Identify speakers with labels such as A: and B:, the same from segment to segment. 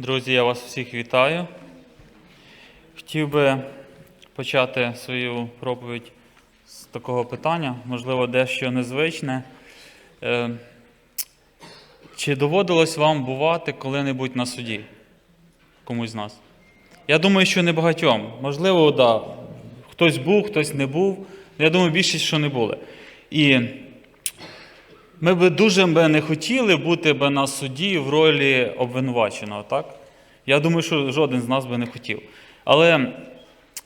A: Друзі, я вас всіх вітаю. Хотів би почати свою проповідь з такого питання, можливо, дещо незвичне. Е, Чи доводилось вам бувати коли-небудь на суді? Комусь з нас? Я думаю, що не багатьом. Можливо, да, хтось був, хтось не був. Я думаю, більшість, що не були. І ми би дуже би не хотіли бути би на суді в ролі обвинуваченого, так? Я думаю, що жоден з нас би не хотів. Але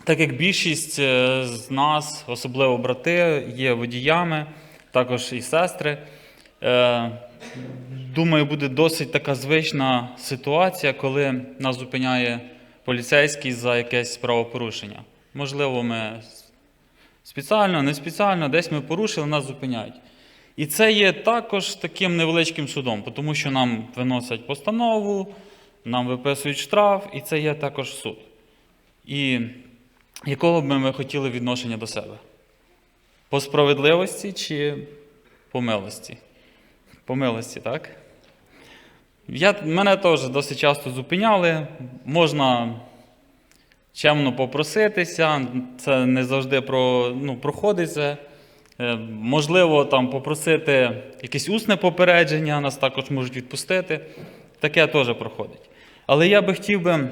A: так як більшість е, з нас, особливо брати, є водіями, також і сестри, е, думаю, буде досить така звична ситуація, коли нас зупиняє поліцейський за якесь правопорушення. Можливо, ми спеціально, не спеціально, десь ми порушили, нас зупиняють. І це є також таким невеличким судом, тому що нам виносять постанову, нам виписують штраф, і це є також суд. І якого б ми хотіли відношення до себе? По справедливості чи по милості? По милості, так? Я, мене теж досить часто зупиняли. Можна чемно попроситися, це не завжди про, ну, проходиться. Е, Можливо, там попросити якесь усне попередження, нас також можуть відпустити. Таке теж проходить. Але я би хотів би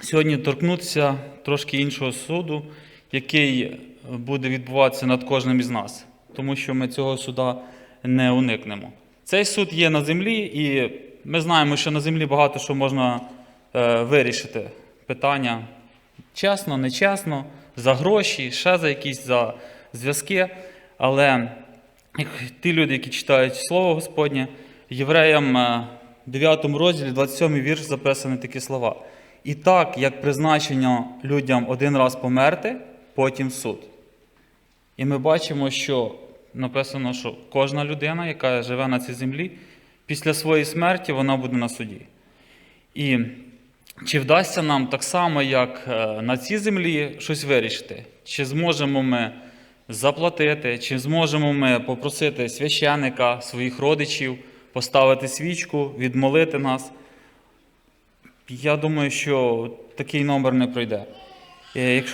A: сьогодні торкнутися трошки іншого суду, який буде відбуватися над кожним із нас, тому що ми цього суда не уникнемо. Цей суд є на землі, і ми знаємо, що на землі багато що можна е, вирішити. Питання чесно, нечесно, за гроші, ще за якісь за зв'язки. Але ті люди, які читають Слово Господнє, євреям е, 9 розділі, 27 вірш записані такі слова. І так, як призначено людям один раз померти, потім суд. І ми бачимо, що написано, що кожна людина, яка живе на цій землі, після своєї смерті вона буде на суді. І чи вдасться нам так само, як е, на цій землі, щось вирішити? Чи зможемо ми заплатити, чи зможемо ми попросити священика, своїх родичів, поставити свічку, відмолити нас? Я думаю, що такий номер не пройде. Е,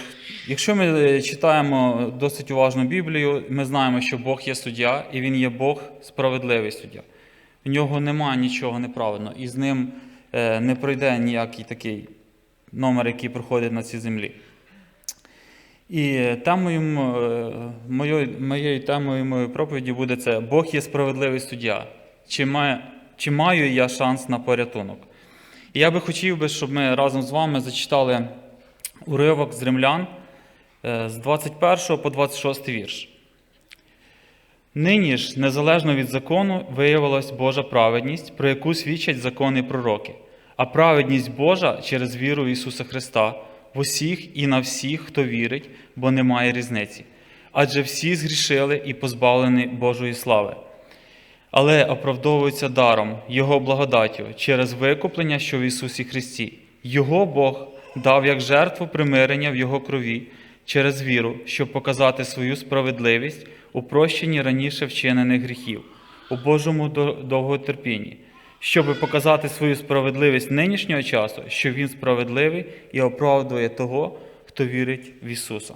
A: якщо- ми е, читаємо досить уважно Біблію, ми знаємо, що Бог є суддя, і Він є Бог справедливий суддя. В нього немає нічого неправильного, і з ним е, не пройде ніякий такий номер, який проходить на цій землі. І темою, е, моєю, темою моєї проповіді буде це Бог є справедливий суддя. Чи, має, чи маю я шанс на порятунок? І я би хотів би, щоб ми разом з вами зачитали уривок з римлян е, з 21 по 26 вірш. Нині ж, незалежно від закону, виявилась Божа праведність, про яку свідчать закони пророки, а праведність Божа через віру Ісуса Христа в усіх і на всіх, хто вірить, бо немає різниці. Адже всі згрішили і позбавлені Божої слави, але оправдовуються даром, Його благодаттю через викуплення, що в Ісусі Христі. Його Бог дав як жертву примирення в Його крові через віру, щоб показати свою справедливість у прощенні раніше вчинених гріхів, у Божому довготерпінні, щоб показати свою справедливість нинішнього часу, що Він справедливий і оправдує того, хто вірить в Ісуса.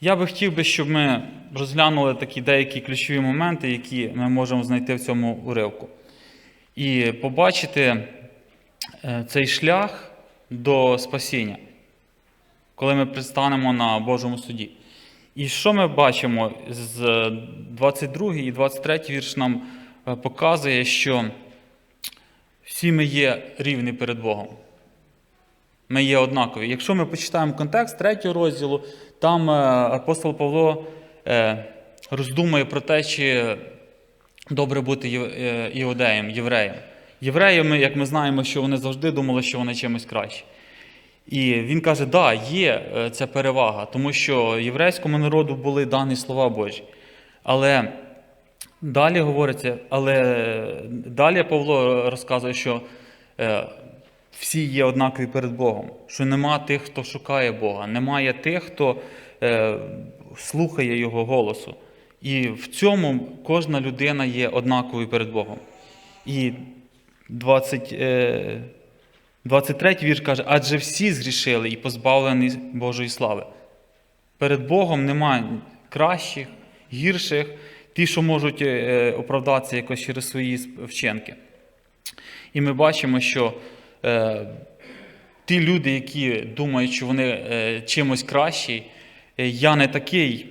A: Я би хотів би, щоб ми розглянули такі деякі ключові моменти, які ми можемо знайти в цьому уривку. І побачити е, цей шлях до спасіння, коли ми пристанемо на Божому суді. І що ми бачимо з 22 і 23 вірш нам показує, що всі ми є рівні перед Богом. Ми є однакові. Якщо ми почитаємо контекст третього розділу, там е, апостол Павло е, роздумує про те, чи добре бути е, іудеєм, євреєм. Євреями, як ми знаємо, що вони завжди думали, що вони чимось краще. І він каже, да, є е, ця перевага, тому що єврейському народу були дані слова Божі. Але далі говориться, але далі Павло розказує, що е, всі є однакові перед Богом, що нема тих, хто шукає Бога, немає тих, хто е, слухає Його голосу. І в цьому кожна людина є однаковою перед Богом. І 20, е, 23 вірш каже, адже всі згрішили і позбавлені Божої слави. Перед Богом немає кращих, гірших, ті, що можуть е, оправдатися якось через свої вчинки. І ми бачимо, що е, ті люди, які думають, що вони е, чимось кращі, е, я не такий,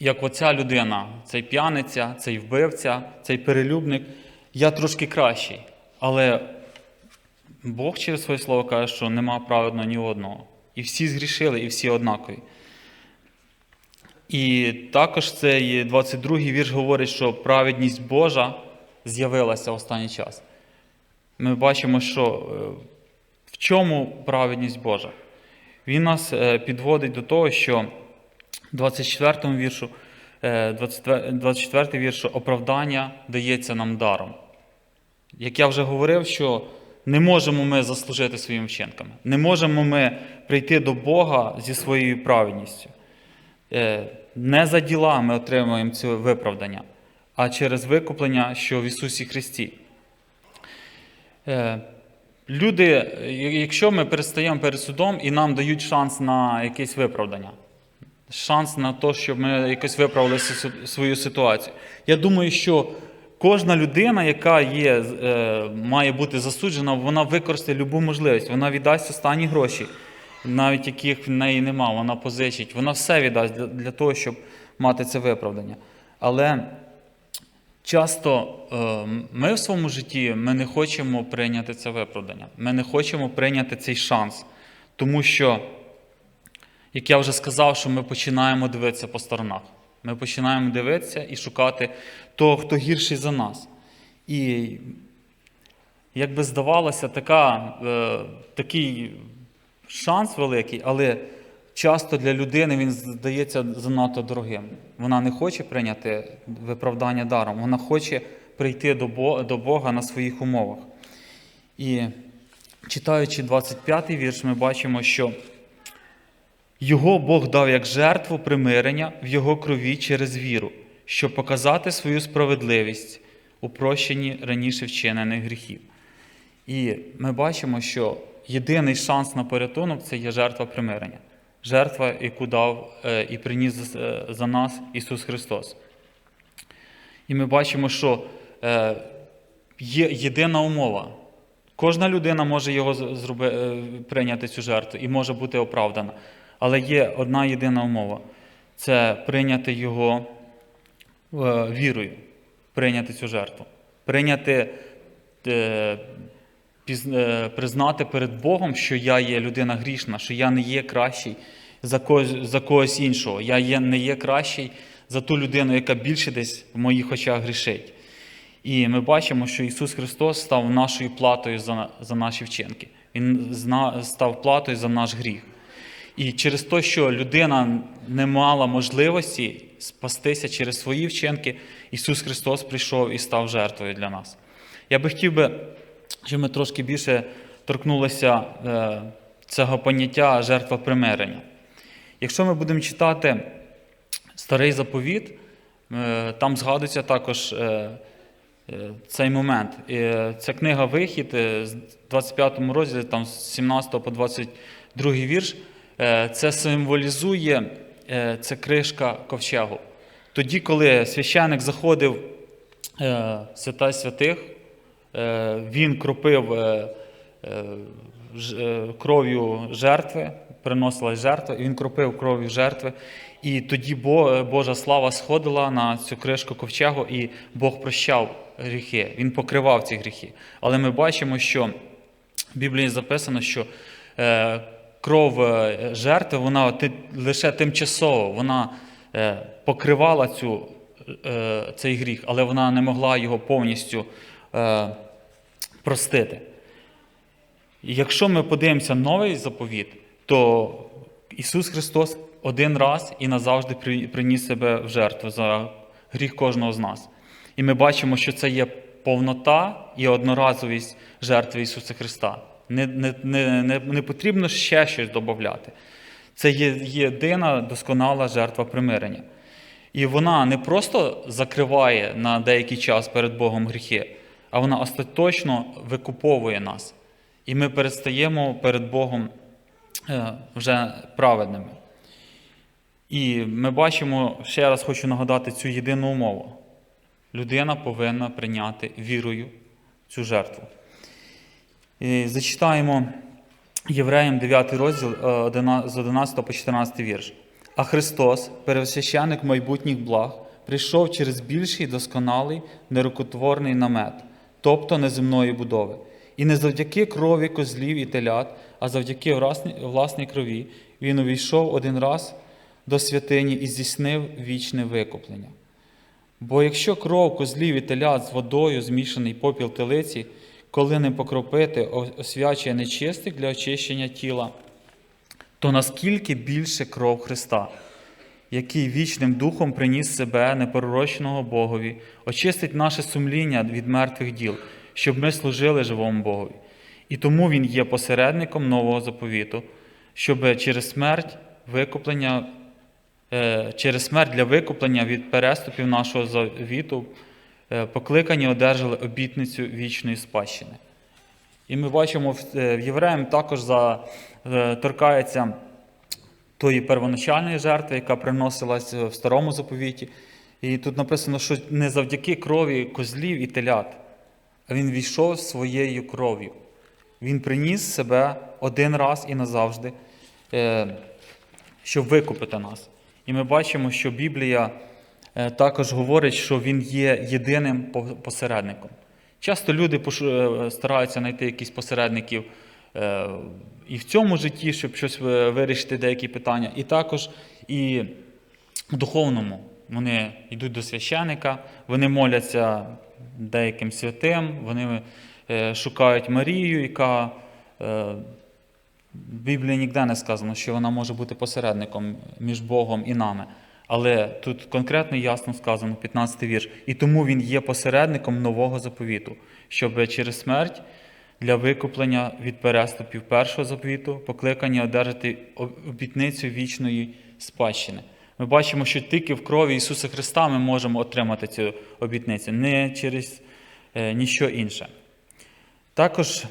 A: як оця людина, цей п'яниця, цей вбивця, цей перелюбник, я трошки кращий. Але Бог через своє слово каже, що нема праведного ні одного. І всі згрішили, і всі однакові. І також цей 22-й вірш говорить, що праведність Божа з'явилася в останній час. Ми бачимо, що е, в чому праведність Божа? Він нас е, підводить до того, що в 24 віршу, е, 24 віршу оправдання дається нам даром. Як я вже говорив, що не можемо ми заслужити своїми вчинками, не можемо ми прийти до Бога зі своєю праведністю. Не за діла ми отримуємо це виправдання, а через викуплення, що в Ісусі Христі. Е, Люди, якщо ми перестаємо перед судом і нам дають шанс на якесь виправдання, шанс на те, щоб ми якось виправили свою ситуацію. Я думаю, що кожна людина, яка є, е, має бути засуджена, вона використає любу можливість, вона віддасть останні гроші, навіть яких в неї нема, вона позичить, вона все віддасть для, для того, щоб мати це виправдання. Але Часто е, ми в своєму житті ми не хочемо прийняти це виправдання. Ми не хочемо прийняти цей шанс. Тому що, як я вже сказав, що ми починаємо дивитися по сторонах. Ми починаємо дивитися і шукати того, хто гірший за нас. І як би здавалося, така, е, такий шанс великий, але часто для людини він здається занадто дорогим. Вона не хоче прийняти виправдання даром, вона хоче прийти до Бога на своїх умовах. І читаючи 25-й вірш, ми бачимо, що його Бог дав як жертву примирення в його крові через віру, щоб показати свою справедливість у прощенні раніше вчинених гріхів. І ми бачимо, що єдиний шанс на порятунок це є жертва примирення, жертва, яку дав е, і приніс е, за нас Ісус Христос. І ми бачимо, що е, є єдина умова. Кожна людина може його зроби, прийняти цю жертву і може бути оправдана. Але є одна єдина умова це прийняти його вірою, прийняти цю жертву, прийняти, признати перед Богом, що я є людина грішна, що я не є кращий за когось, за когось іншого. Я є, не є кращий за ту людину, яка більше десь в моїх очах грішить. І ми бачимо, що Ісус Христос став нашою платою за, за наші вчинки. Він став платою за наш гріх. І через те, що людина не мала можливості спастися через свої вчинки, Ісус Христос прийшов і став жертвою для нас. Я би хотів би, щоб ми трошки більше торкнулися е, цього поняття жертва примирення. Якщо ми будемо читати старий заповіт, е, там згадується також е, цей момент. Це книга Вихід з 25 розділі, там з 17 по 22 вірш. Це символізує це кришка ковчегу. Тоді, коли священик заходив в свята святих, він кропив е, е, е, кров'ю жертви, приносилась жертва, і він кропив кров'ю жертви. І тоді Божа слава сходила на цю кришку ковчегу, і Бог прощав гріхи, Він покривав ці гріхи. Але ми бачимо, що в Біблії записано, що е, кров е, жертви вона лише тимчасово вона е, покривала цю, е, цей гріх, але вона не могла його повністю е, простити. Якщо ми подивимося новий заповіт, то Ісус Христос один раз і назавжди приніс себе в жертву за гріх кожного з нас. І ми бачимо, що це є повнота і одноразовість жертви Ісуса Христа. Не, не, не, не, потрібно ще щось додати. Це є єдина досконала жертва примирення. І вона не просто закриває на деякий час перед Богом гріхи, а вона остаточно викуповує нас. І ми перестаємо перед Богом е, вже праведними. І ми бачимо, ще раз хочу нагадати цю єдину умову. Людина повинна прийняти вірою цю жертву. І зачитаємо Євреям 9 розділ е, з 11 по 14 вірш. А Христос, первосвященник майбутніх благ, прийшов через більший досконалий нерукотворний намет, тобто неземної будови. І не завдяки крові козлів і телят, а завдяки власній, крові він увійшов один раз до святині і здійснив вічне викуплення. Бо якщо кров козлів і телят з водою змішаний попіл телиці, коли не покропити, освячує нечистих для очищення тіла, то наскільки більше кров Христа, який вічним духом приніс себе неперерощеного Богові, очистить наше сумління від мертвих діл, щоб ми служили живому Богові. І тому Він є посередником нового заповіту, щоб через смерть викуплення е, через смерть для викуплення від переступів нашого завіту е, покликані одержали обітницю вічної спадщини. І ми бачимо в е, Євреям також за, торкається тої первоначальної жертви, яка приносилась в старому заповіті. І тут написано, що не завдяки крові козлів і телят, а він війшов своєю кров'ю. Він приніс себе один раз і назавжди, е, щоб викупити нас. І ми бачимо, що Біблія е, також говорить, що він є єдиним посередником. Часто люди е, стараються знайти якісь посередників е, і в цьому житті, щоб щось е, вирішити, деякі питання, і також і в духовному. Вони йдуть до священика, вони моляться деяким святим, вони е, шукають Марію, яка е, в Біблії ніде не сказано, що вона може бути посередником між Богом і нами. Але тут конкретно і ясно сказано, 15 вірш. І тому він є посередником нового заповіту, щоб через смерть для викуплення від переступів першого заповіту покликання одержати обітницю вічної спадщини. Ми бачимо, що тільки в крові Ісуса Христа ми можемо отримати цю обітницю, не через е, ніщо інше. Також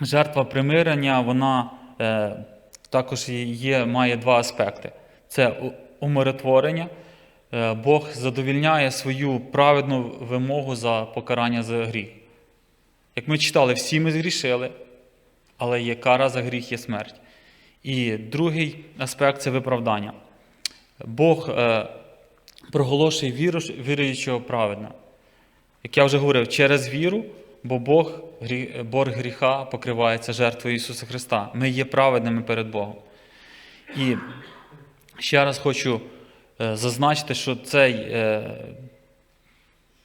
A: жертва примирення, вона е, також є, має два аспекти: це умиротворення. Е, Бог задовільняє свою праведну вимогу за покарання за гріх. Як ми читали, всі ми згрішили, але є кара за гріх, є смерть. І другий аспект це виправдання. Бог е, проголошує віру, віруючого праведно. Як я вже говорив, через віру, бо Бог, борг гріха покривається жертвою Ісуса Христа. Ми є праведними перед Богом. І ще раз хочу е, зазначити, що цей, е,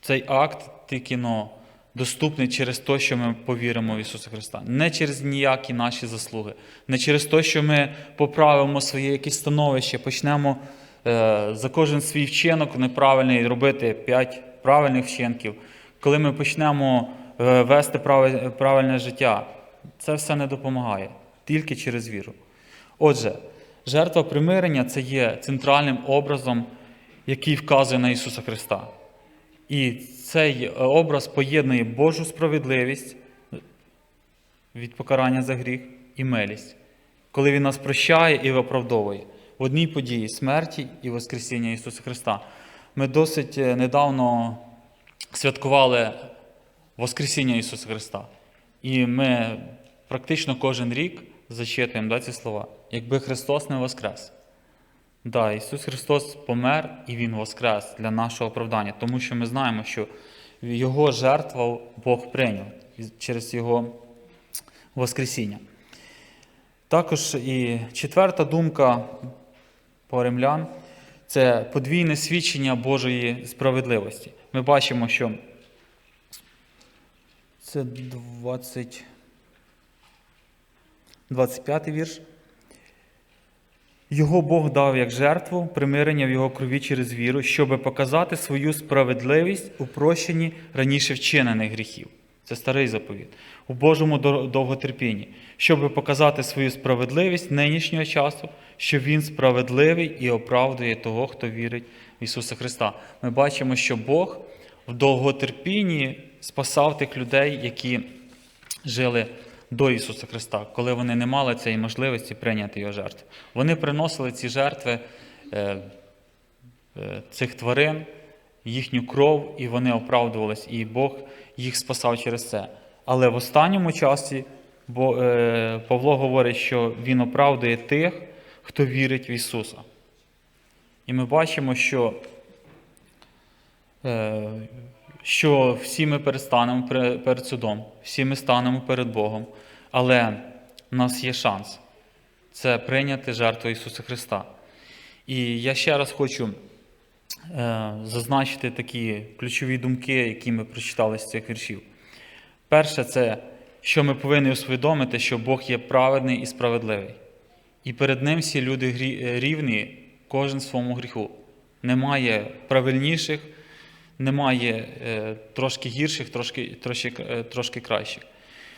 A: цей акт тільки но, доступний через те, що ми повіримо в Ісуса Христа. Не через ніякі наші заслуги, не через те, що ми поправимо своє якесь становище, почнемо е, за кожен свій вчинок неправильний робити п'ять правильних вчинків. Коли ми почнемо е, вести прави- правильне життя, це все не допомагає, тільки через віру. Отже, жертва примирення це є центральним образом, який вказує на Ісуса Христа. І цей е, образ поєднує Божу справедливість від покарання за гріх і милість, коли Він нас прощає і виправдовує в одній події смерті і Воскресіння Ісуса Христа. Ми досить е, недавно святкували Воскресіння Ісуса Христа. І ми практично кожен рік зачитуємо да, ці слова. Якби Христос не воскрес. Да, Ісус Христос помер і Він воскрес для нашого оправдання, тому що ми знаємо, що Його жертву Бог прийняв через Його Воскресіння. Також і четверта думка по римлян це подвійне свідчення Божої справедливості. Ми бачимо, що це 20, 25 вірш. Його Бог дав як жертву примирення в його крові через віру, щоб показати свою справедливість у прощенні раніше вчинених гріхів. Це старий заповіт. У Божому довготерпінні, щоб показати свою справедливість нинішнього часу, що Він справедливий і оправдує того, хто вірить в Ісуса Христа. Ми бачимо, що Бог в довготерпінні спасав тих людей, які жили до Ісуса Христа, коли вони не мали цієї можливості прийняти його жертву. Вони приносили ці жертви е, е, цих тварин, їхню кров, і вони оправдувались, і Бог їх спасав через це. Але в останньому часі е, Павло говорить, що Він оправдує тих, хто вірить в Ісуса. І ми бачимо, що, що всі ми перестанемо перед судом, всі ми станемо перед Богом, але в нас є шанс це прийняти жертву Ісуса Христа. І я ще раз хочу е, зазначити такі ключові думки, які ми прочитали з цих віршів. Перше, це що ми повинні усвідомити, що Бог є праведний і справедливий. І перед Ним всі люди рівні, кожен своєму гріху. Немає правильніших, немає е, трошки гірших, трошки, трошки, е, трошки кращих.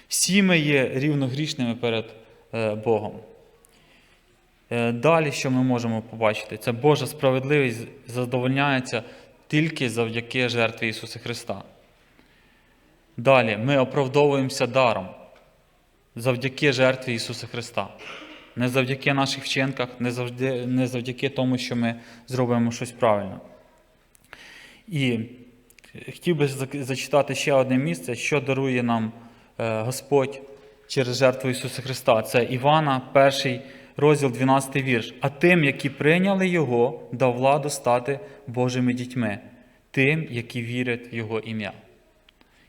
A: Всі ми є рівногрішними перед е, Богом. Далі, що ми можемо побачити, це Божа справедливість задовольняється тільки завдяки жертві Ісуса Христа. Далі ми оправдовуємося даром завдяки жертві Ісуса Христа. Не завдяки наших вчинках, не завдяки тому, що ми зробимо щось правильно. І хотів би зачитати ще одне місце, що дарує нам е, Господь через жертву Ісуса Христа. Це Івана, перший розділ, 12 вірш. А тим, які прийняли Його, дав владу стати Божими дітьми, тим, які вірять в Його ім'я.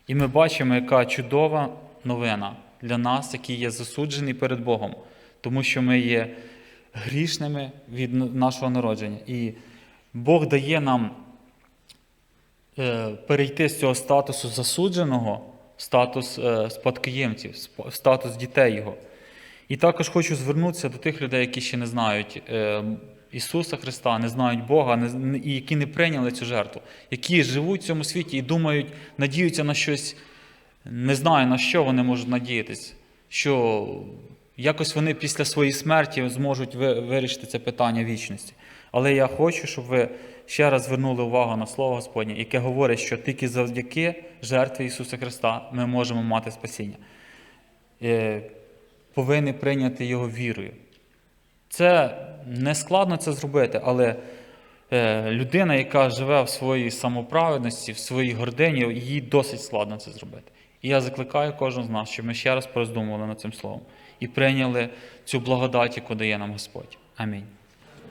A: І ми бачимо, яка чудова новина для нас, які є засуджені перед Богом, тому що ми є грішними від нашого народження. І Бог дає нам перейти з цього статусу засудженого статус е, спадкоємців, статус дітей Його. І також хочу звернутися до тих людей, які ще не знають е, Ісуса Христа, не знають Бога, і які не прийняли цю жертву, які живуть в цьому світі і думають, надіються на щось, не знаю на що вони можуть надіятись, що якось вони після своєї смерті зможуть вирішити це питання вічності. Але я хочу, щоб ви ще раз звернули увагу на Слово Господнє, яке говорить, що тільки завдяки жертві Ісуса Христа ми можемо мати спасіння. Е, Повинні прийняти його вірою. Це не складно це зробити, але е, людина, яка живе в своїй самоправедності, в своїй гордині, їй досить складно це зробити. І я закликаю кожного з нас, щоб ми ще раз пороздумували над цим словом і прийняли цю благодать, яку дає нам Господь. Амінь.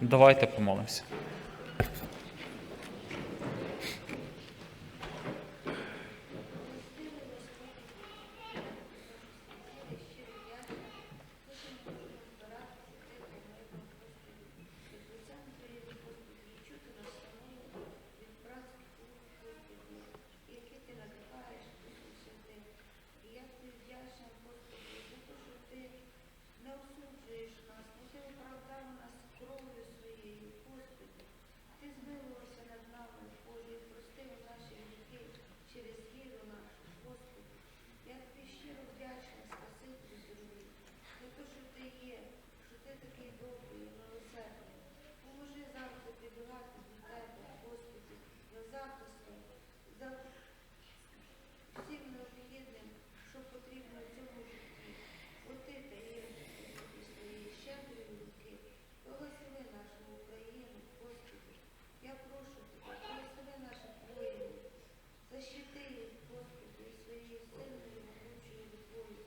A: Давайте помолимося.
B: які ти надихаєш Духом Святим. І я тобі вдячна, Господи, за те, що ти не осуджуєш нас, бо ти оправдав нас кров'ю своєю, Господи. Ти змилувався над нами, Боже, і простив наші гріхи через віру нашу, Господи. Я тобі щиро вдячна, Спасителю дорогий, за те, що ти є, що ти такий добрий і милосердний. Поможи за захистом, за всім необхідним, що потрібно в цьому житті. Бо ти є щедрі руки. Благослови нашу Україну, Господи. Я прошу тебе, благослови наших воїнів. Защити їх, Господи, своєю сильною могучою рукою.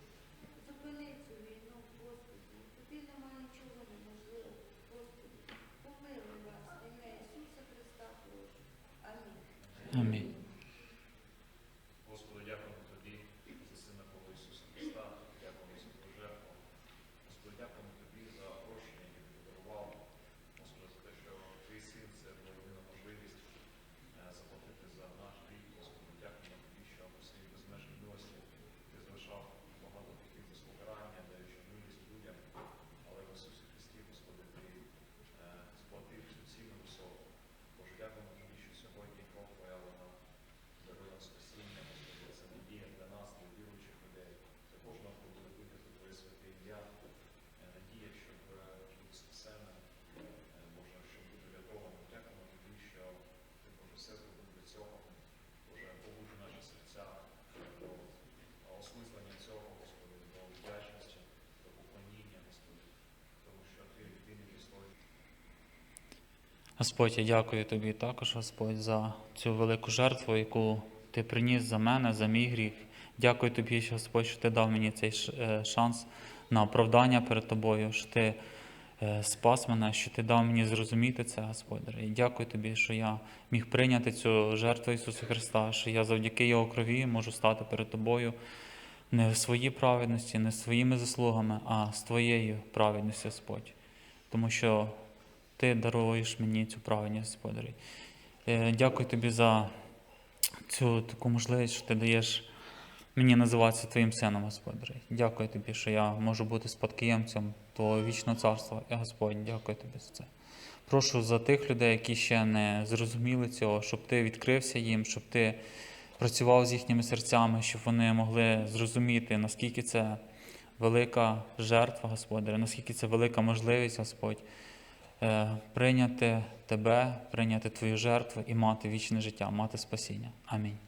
B: Зупини цю війну, Господи. Тобі немає нічого неможливого, Господи. Помилуй вас, в ім'я Ісуса Христа прошу. Амінь.
A: Амінь.
C: Господи, дякуємо Тобі за Сина Твого Ісуса Христа, дякуємо за Твою жертву. Господи, дякуємо Тобі за прощення, яке Ти подарував. Господи, за те, що Твій син це була єдина можливість е, заплатити за наш гріх. Господи, дякуємо Тобі, що у своїй безмежній милості Ти залишав багато гріхів без покарання, даючи милість людям. Але в Ісусі Христі, Господи, Ти е, сплатив цю ціну високу. Боже, дякуємо Тобі, що сьогодні кров Твоя вона
A: Господь, я дякую тобі також, Господь, за цю велику жертву, яку ти приніс за мене, за мій гріх. Дякую тобі, Господь, що ти дав мені цей е, шанс на оправдання перед тобою, що ти е, спас мене, що ти дав мені зрозуміти це, Господь. І дякую тобі, що я міг прийняти цю жертву Ісуса Христа, що я завдяки Його крові можу стати перед тобою не в своїй праведності, не своїми заслугами, а з твоєю праведністю, Господь. Тому що ти даруєш мені цю праведність, Господарі. Е, Дякую тобі за цю таку можливість, що ти даєш мені називатися твоїм сином, Господарі. Дякую тобі, що я можу бути спадкоємцем Твого вічного царства. І Господь, дякую тобі за це. Прошу за тих людей, які ще не зрозуміли цього, щоб ти відкрився їм, щоб ти працював з їхніми серцями, щоб вони могли зрозуміти, наскільки це велика жертва, Господаря, наскільки це велика можливість, Господь, прийняти тебе, прийняти твою жертву і мати вічне життя, мати спасіння. Амінь.